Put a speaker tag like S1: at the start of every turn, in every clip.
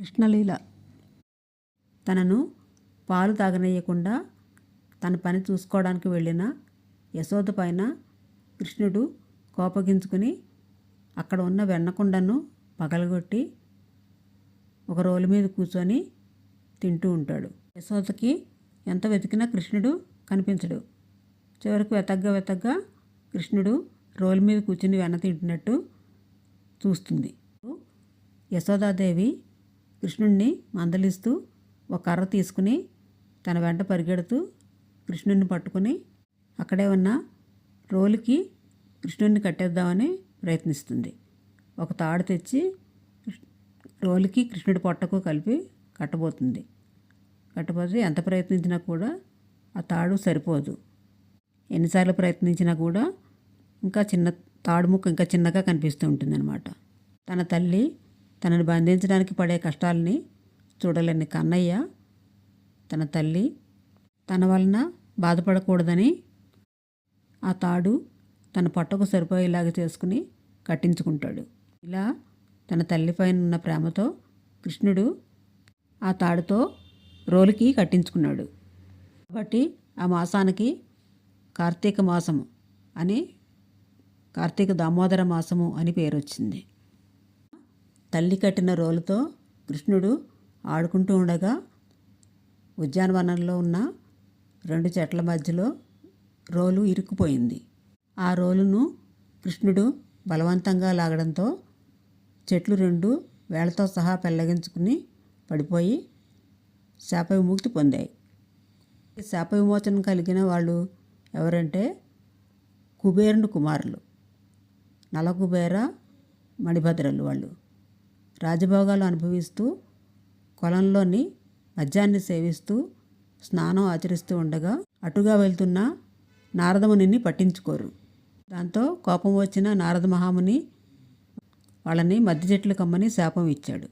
S1: కృష్ణలీల. తనను పాలు తాగనీయకుండా తన పని చూసుకోవడానికి వెళ్ళిన యశోద పైన కృష్ణుడు కోపగించుకుని అక్కడ ఉన్న వెన్నకుండను పగలగొట్టి ఒక రోలు మీద కూర్చొని తింటూ ఉంటాడు. యశోదకి ఎంత వెతికినా కృష్ణుడు కనిపించడు. చివరకు వెతగ్గా వెతగ్గా కృష్ణుడు రోలు మీద కూర్చుని వెన్న తింటున్నట్టు చూస్తుంది. యశోదాదేవి కృష్ణుణ్ణి మందలిస్తూ ఒక కర్ర తీసుకుని తన వెంట పరిగెడుతూ కృష్ణుణ్ణి పట్టుకుని అక్కడే ఉన్న రోలుకి కృష్ణుడిని కట్టేద్దామని ప్రయత్నిస్తుంది. ఒక తాడు తెచ్చి రోలుకి కృష్ణుడి పొట్టకు కలిపి కట్టబోతుంది. కట్టబోతే ఎంత ప్రయత్నించినా కూడా ఆ తాడు సరిపోదు. ఎన్నిసార్లు ప్రయత్నించినా కూడా ఇంకా చిన్న తాడు ముక్క ఇంకా చిన్నగా కనిపిస్తూ ఉంటుందన్నమాట. తన తల్లి తనని బంధించడానికి పడే కష్టాలని చూడలేని కన్నయ్య తన తల్లి తన వలన బాధపడకూడదని ఆ తాడు తన పట్టకు సరిపోయేలాగా చేసుకుని కట్టించుకుంటాడు. ఇలా తన తల్లి పైన ఉన్న ప్రేమతో కృష్ణుడు ఆ తాడుతో రోలుకి కట్టించుకున్నాడు. కాబట్టి ఆ మాసానికి కార్తీక మాసము అని కార్తీక దామోదర మాసము అని పేరు వచ్చింది తల్లి కట్టిన రోలుతో కృష్ణుడు ఆడుకుంటూ ఉండగా ఉద్యానవనంలో ఉన్న రెండు చెట్ల మధ్యలో రోలు ఇరుక్కుపోయింది. ఆ రోలును కృష్ణుడు బలవంతంగా లాగడంతో చెట్లు రెండు వేళ్ళతో సహా పెళ్ళగించుకుని పడిపోయి శాప విముక్తి పొందాయి. శాప విమోచన కలిగిన వాళ్ళు ఎవరంటే కుబేరుని కుమారులు నలకుబేర మణిభద్రలు వాళ్ళు. రాజభోగాలు అనుభవిస్తూ కొలంలోని మద్యాన్ని సేవిస్తూ స్నానం ఆచరిస్తూ ఉండగా అటుగా వెళ్తున్న నారదమునిని పట్టించుకోరు. దాంతో కోపం వచ్చిన నారద మహాముని వాళ్ళని మధ్య చెట్లు కమ్మని శాపం ఇచ్చాడు.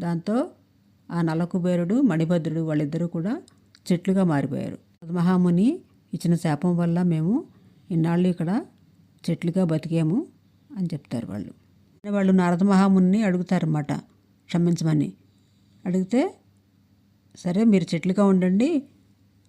S1: దాంతో ఆ నలకుబేరుడు మణిభద్రుడు వాళ్ళిద్దరూ కూడా చెట్లుగా మారిపోయారు. మహాముని ఇచ్చిన శాపం వల్ల మేము ఇన్నాళ్ళు ఇక్కడ చెట్లుగా బతికాము అని చెప్తారు వాళ్ళు. వాళ్ళు నారద మహాముని అడుగుతారన్నమాట క్షమించమని. అడిగితే సరే మీరు చెట్లుగా ఉండండి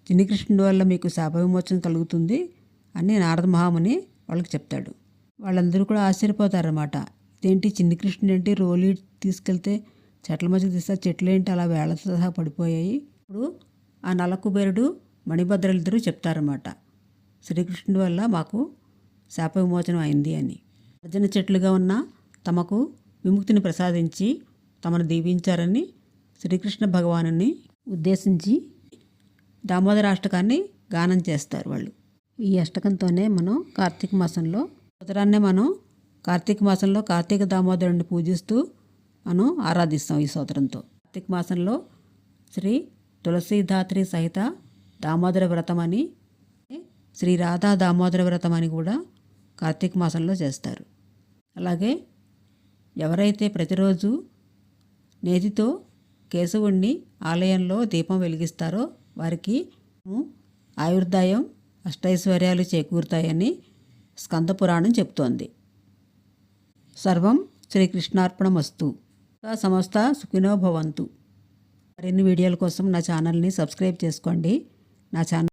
S1: చిన్ని కృష్ణుడి వల్ల మీకు శాప విమోచన కలుగుతుంది అని నారద మహాముని వాళ్ళకి చెప్తాడు. వాళ్ళందరూ కూడా ఆశ్చర్యపోతారన్నమాట. ఇదేంటి చిన్నికృష్ణుడు ఏంటి రోలి తీసుకెళ్తే చెట్ల మధ్య తీస్తే చెట్లు ఏంటి? అలా వేళతో సహా పడిపోయాయి. ఇప్పుడు ఆ నలకుబేరుడు మణిభద్రలిద్దరూ చెప్తారన్నమాట. శ్రీకృష్ణుడి వల్ల మాకు శాప విమోచనం అయింది అని. అర్జున చెట్లుగా ఉన్న తమకు విముక్తిని ప్రసాదించి తమను దీవించారని శ్రీకృష్ణ భగవానుని ఉద్దేశించి దామోదర అష్టకాన్ని గానం చేస్తారు వాళ్ళు. ఈ అష్టకంతోనే మనం కార్తీక మాసంలో సోదరాన్నే మనం కార్తీక మాసంలో కార్తీక దామోదరుని పూజిస్తూ మనం ఆరాధిస్తాం ఈ సూత్రంతో కార్తీక మాసంలో శ్రీ తులసీధాత్రి సహిత దామోదర వ్రతం అని శ్రీ రాధా దామోదర వ్రతం అని కూడా కార్తీక మాసంలో చేస్తారు. అలాగే ఎవరైతే ప్రతిరోజు నేతితో కేశవుణ్ణి ఆలయంలో దీపం వెలిగిస్తారో వారికి ఆయుర్దాయం అష్టైశ్వర్యాలు చేకూరుతాయని స్కంద పురాణం చెప్తోంది. సర్వం శ్రీకృష్ణార్పణమస్తు. సంస్థ సుఖినో భవంతు. మరిన్ని వీడియోల కోసం నా ఛానల్ని సబ్స్క్రైబ్ చేసుకోండి. నా ఛానల్